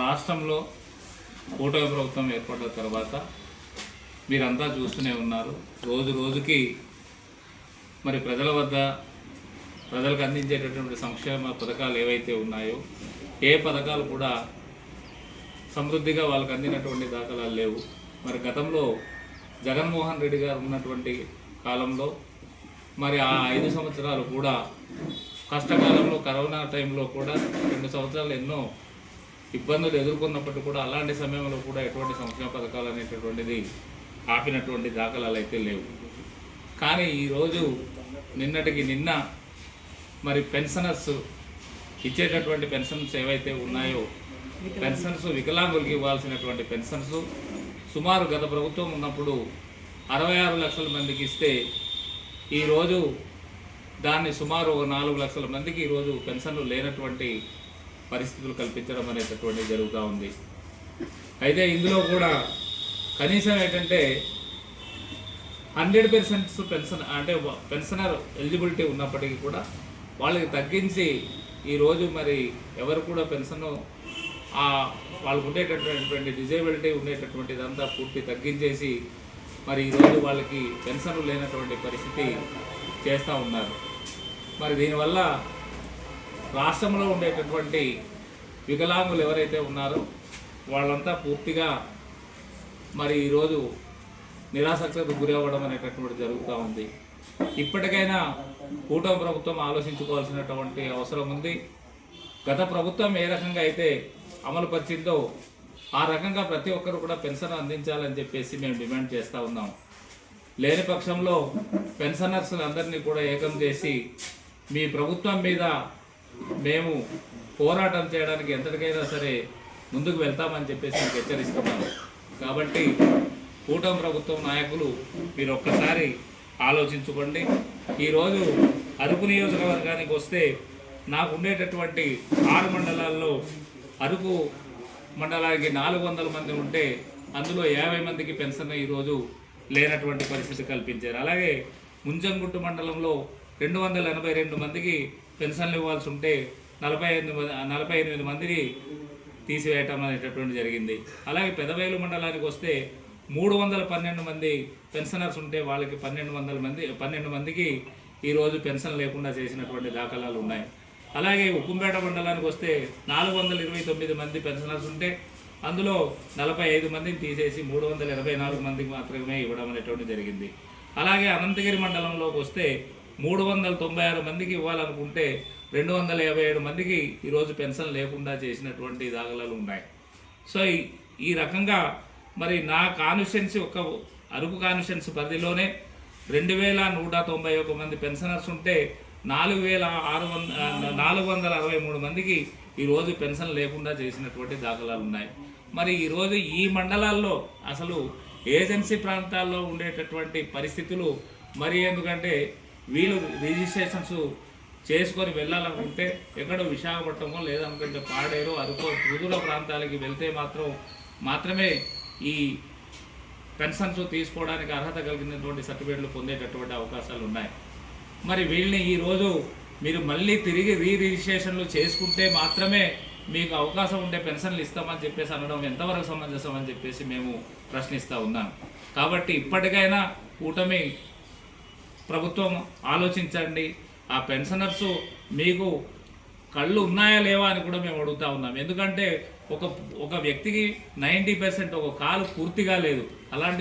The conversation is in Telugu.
రాష్ట్రంలో కూటమి ప్రభుత్వం ఏర్పడిన తర్వాత మీరంతా చూస్తూనే ఉన్నారు. రోజు రోజుకి మరి ప్రజల వద్ద ప్రజలకు అందించేటటువంటి సంక్షేమ పథకాలు ఏవైతే ఉన్నాయో ఏ పథకాలు కూడా సమృద్ధిగా వాళ్ళకి అందినటువంటి దాఖలాలు లేవు. మరి గతంలో జగన్మోహన్ రెడ్డి గారు ఉన్నటువంటి కాలంలో మరి ఆ ఐదు సంవత్సరాలు కూడా కష్టకాలంలో కరోనా టైంలో కూడా రెండు సంవత్సరాలు ఎన్నో ఇబ్బందులు ఎదుర్కొన్నప్పటికీ కూడా అలాంటి సమయంలో కూడా ఎటువంటి సంక్షేమ పథకాలు అనేటటువంటిది ఆపినటువంటి దాఖలాలు అయితే లేవు. కానీ ఈరోజు నిన్నటికి నిన్న మరి పెన్షనర్స్ ఇచ్చేటటువంటి పెన్షన్స్ ఏవైతే ఉన్నాయో పెన్షన్స్ వికలాంగులకి ఇవ్వాల్సినటువంటి పెన్షన్స్ సుమారు గత ప్రభుత్వం ఉన్నప్పుడు అరవై ఆరు లక్షల మందికి ఇస్తే ఈరోజు దాన్ని సుమారు ఒక నాలుగు లక్షల మందికి ఈరోజు పెన్షన్లు లేనటువంటి పరిస్థితులు కల్పించడం అనేటటువంటిది జరుగుతూ ఉంది. అయితే ఇందులో కూడా కనీసం ఏంటంటే హండ్రెడ్ పర్సెంట్స్ పెన్షన్ అంటే పెన్షనర్ ఎలిజిబిలిటీ ఉన్నప్పటికీ కూడా వాళ్ళకి తగ్గించి ఈరోజు మరి ఎవరు కూడా పెన్షన్ వాళ్ళకు ఉండేటటువంటి డిజేబిలిటీ ఉండేటటువంటిదంతా పూర్తి తగ్గించేసి మరి ఈరోజు వాళ్ళకి పెన్షన్ లేనటువంటి పరిస్థితి చేస్తూ ఉన్నారు. మరి దీనివల్ల రాష్ట్రంలో ఉండేటటువంటి వికలాంగులు ఎవరైతే ఉన్నారో వాళ్ళంతా పూర్తిగా మరి ఈరోజు నిరాసక్తకు గురి అవ్వడం అనేటటువంటి జరుగుతూ ఉంది. ఇప్పటికైనా కూటమి ప్రభుత్వం ఆలోచించుకోవాల్సినటువంటి అవసరం ఉంది. గత ప్రభుత్వం ఏ రకంగా అయితే అమలు పరిచిందో ఆ రకంగా ప్రతి ఒక్కరు కూడా పెన్షన్ అందించాలని చెప్పేసి మేము డిమాండ్ చేస్తూ ఉన్నాం. లేని పక్షంలో పెన్షనర్స్ అందరినీ కూడా ఏకం చేసి మీ ప్రభుత్వం మీద మేము పోరాటం చేయడానికి ఎంతటికైనా సరే ముందుకు వెళ్తామని చెప్పేసి మీకు హెచ్చరిస్తున్నాము కాబట్టి కూటమి ప్రభుత్వం నాయకులు మీరు ఒక్కసారి ఆలోచించుకోండి. ఈరోజు అరకు నియోజకవర్గానికి వస్తే నాకు ఉండేటటువంటి ఆరు మండలాల్లో అరకు మండలానికి నాలుగు వందల మంది ఉంటే అందులో యాభై మందికి పెన్షన్ ఈరోజు లేనటువంటి పరిస్థితి కల్పించారు. అలాగే ముంజంగుట్టు మండలంలో రెండు వందల ఎనభై రెండు మందికి పెన్షన్లు ఇవ్వాల్సి ఉంటే నలభై ఎనిమిది నలభై ఎనిమిది మందిని తీసివేయటం అనేటటువంటి జరిగింది. అలాగే పెదవేలు మండలానికి వస్తే మూడు వందల పన్నెండు మంది పెన్షనర్స్ ఉంటే వాళ్ళకి పన్నెండు వందల మంది పన్నెండు మందికి ఈరోజు పెన్షన్ లేకుండా చేసినటువంటి దాఖలాలు ఉన్నాయి. అలాగే ఉక్కుంపేట మండలానికి వస్తే నాలుగు వందల ఇరవై తొమ్మిది మంది పెన్షనర్స్ ఉంటే అందులో నలభై ఐదు మందిని తీసేసి మూడు వందల ఎనభై నాలుగు మందికి మాత్రమే ఇవ్వడం అనేటువంటి జరిగింది. అలాగే అనంతగిరి మండలంలోకి వస్తే మూడు వందల తొంభై ఆరు మందికి ఇవ్వాలనుకుంటే రెండు వందల యాభై ఏడు మందికి ఈరోజు పెన్షన్ లేకుండా చేసినటువంటి దాఖలాలు ఉన్నాయి. సో ఈ రకంగా మరి నా కాన్స్టిట్యున్సీ ఒక అరకు కాన్స్టిట్యున్సీ పరిధిలోనే రెండు వేల నూట తొంభై ఒక మంది పెన్షనర్స్ ఉంటే నాలుగు వేల ఆరు వంద నాలుగు వందల అరవై మూడు మందికి ఈరోజు పెన్షన్ లేకుండా చేసినటువంటి దాఖలాలు ఉన్నాయి. మరి ఈరోజు ఈ మండలాల్లో అసలు ఏజెన్సీ ప్రాంతాల్లో ఉండేటటువంటి పరిస్థితులు మరి ఎందుకంటే వీళ్ళు రిజిస్ట్రేషన్స్ చేసుకొని వెళ్ళాలనుకుంటే ఎక్కడో విశాఖపట్నమో లేదనుకుంటే పాడేరు అరుకో రుదుల ప్రాంతాలకి వెళ్తే మాత్రం మాత్రమే ఈ పెన్షన్స్ తీసుకోవడానికి అర్హత కలిగినటువంటి సర్టిఫికేట్లు పొందేటటువంటి అవకాశాలు ఉన్నాయి. మరి వీళ్ళని ఈరోజు మీరు మళ్ళీ తిరిగి రీ రిజిస్ట్రేషన్లు చేసుకుంటే మాత్రమే మీకు అవకాశం ఉంటే పెన్షన్లు ఇస్తామని చెప్పేసి అనడం ఎంతవరకు సమంజసం అని చెప్పేసి మేము ప్రశ్నిస్తూ ఉన్నాం. కాబట్టి ఇప్పటికైనా కూటమి ప్రభుత్వం ఆలోచించండి. ఆ పెన్షనర్స్ మీకు కళ్ళు ఉన్నాయా లేవా అని కూడా మేము అడుగుతా ఉన్నాం. ఎందుకంటే ఒక ఒక వ్యక్తికి నైంటీ పర్సెంట్ ఒక కాలు పూర్తిగా లేదు. అలాంటి